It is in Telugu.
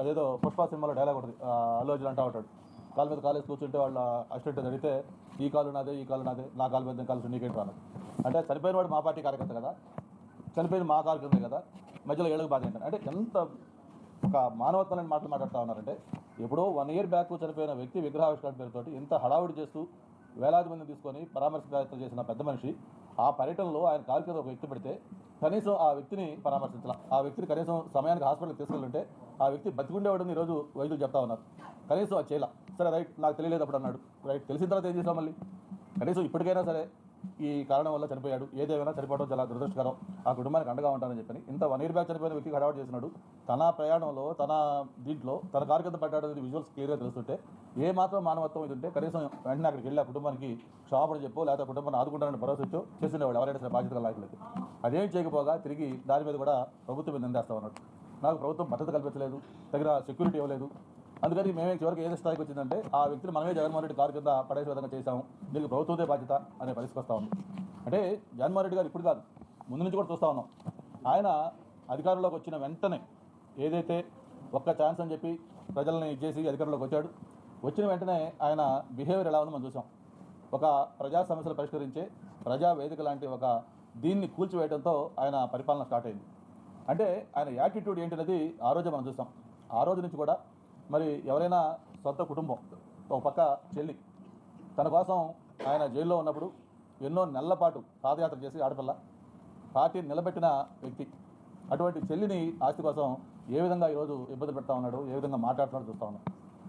అదేదో పుష్ప సినిమాలో డైలాగ్ ఉంటుంది. అల్లు అర్జున్ అంటా ఉంటాడు. కాలు మీద కాలేజ్ కూర్చుంటే వాళ్ళ అసిస్టెంట్ అడిగితే ఈ కాలు నాదే ఈ కాలు నాదే నా కాలు మీద కాలు నీకేంటి రాను? అంటే చనిపోయిన వాడు మా పార్టీ కార్యకర్త కదా. చనిపోయిన మా కాలు కింద. కదా మధ్యలో ఏళ్ళకి బాధ ఏంటంటే అంటే ఎంత ఒక మానవత్వమైన మాటలు మాట్లాడుతూ ఉన్నారంటే ఎప్పుడో వన్ ఇయర్ బ్యాక్ చనిపోయిన వ్యక్తి విగ్రహావిష్కరణ పేరుతోటి ఇంత హడావుడి చేస్తూ వేలాది మందిని తీసుకొని పరామర్శ ప్రయత్నం చేసిన పెద్ద మనిషి ఆ పర్యటనలో ఆయన కాలు కింద ఒక వ్యక్తి పెడితే కనీసం ఆ వ్యక్తిని పరామర్శించాల. ఆ వ్యక్తిని కనీసం సమయానికి హాస్పిటల్కి తీసుకెళ్ళుంటే ఆ వ్యక్తి బతికుండేవాడని ఈరోజు వైద్యులు చెప్తా ఉన్నారు. కనీసం అది చేయాల. సరే రైట్ నాకు తెలియలేదు అప్పుడు అన్నాడు. రైట్ తెలిసిన తర్వాత ఏం చేసాం మళ్ళీ? కనీసం ఇప్పటికైనా సరే ఈ కారణం వల్ల చనిపోయాడు. ఏదేమైనా చనిపోవడం చాలా దురదృష్టకరం. ఆ కుటుంబానికి అండగా ఉంటానని చెప్పని ఇంత వన్ ఇయర్ బ్యాక్ చనిపోయిన వ్యక్తికి హడావట్ చేసినాడు. తన ప్రయాణంలో తన దీంట్లో తన కారు కింద పడ్డాడు అనేది విజువల్స్ క్లియర్గా తెలుస్తుంటే ఏ మాత్రం మానవత్వం ఇది ఉంటే కనీసం వెంటనే అక్కడికి వెళ్ళి ఆ కుటుంబానికి క్షమాపణ చెప్పో లేకపోతే కుటుంబాన్ని ఆదుకుంటానని భరోసా ఇచ్చో చేసినవాడు ఎవరైనా సరే బాధ్యత నాయకులకి అదేం చేయకపోగా తిరిగి దాని మీద కూడా ప్రభుత్వం మీద నిందేస్తా ఉన్నాడు నాకు ప్రభుత్వం భద్రత కల్పించలేదు. తగిన సెక్యూరిటీ ఇవ్వలేదు. అందుకని మేమే చివరికి ఏదో స్థాయికి వచ్చిందంటే ఆ వ్యక్తిని మనమే జగన్మోహన్ రెడ్డి కారు కింద పడేసే విధంగా చేశాము. దీనికి ప్రభుత్వమే బాధ్యత అనే పరిస్థితి వస్తూ ఉంది. అంటే జగన్మోహన్ రెడ్డి గారు ఇప్పుడు కాదు ముందు నుంచి కూడా చూస్తూ ఉన్నాం. ఆయన అధికారంలోకి వచ్చిన వెంటనే ఏదైతే ఒక్క ఛాన్స్ అని చెప్పి ప్రజల్ని ఇచ్చేసి అధికారంలోకి వచ్చాడు వచ్చిన వెంటనే ఆయన బిహేవియర్ ఎలా ఉందో మనం చూసాం. ఒక ప్రజా సమస్యలు పరిష్కరించే ప్రజా వేదిక లాంటి ఒక దీన్ని కూల్చివేయడంతో ఆయన పరిపాలన స్టార్ట్ అయింది. అంటే ఆయన యాటిట్యూడ్ ఏంటనేది ఆ రోజే మనం చూసాం ఆ రోజు నుంచి కూడా మరి ఎవరైనా సొంత కుటుంబం ఒక పక్క చెల్లి తన కోసం ఆయన జైల్లో ఉన్నప్పుడు ఎన్నో నెలల పాటు పాదయాత్ర చేసి ఆడపిల్ల పార్టీని నిలబెట్టిన వ్యక్తి. అటువంటి చెల్లిని ఆస్తి కోసం ఏ విధంగా ఈరోజు ఇబ్బంది పెడతా ఉన్నాడు ఏ విధంగా మాట్లాడుతున్నాడు చూస్తా ఉన్నాడు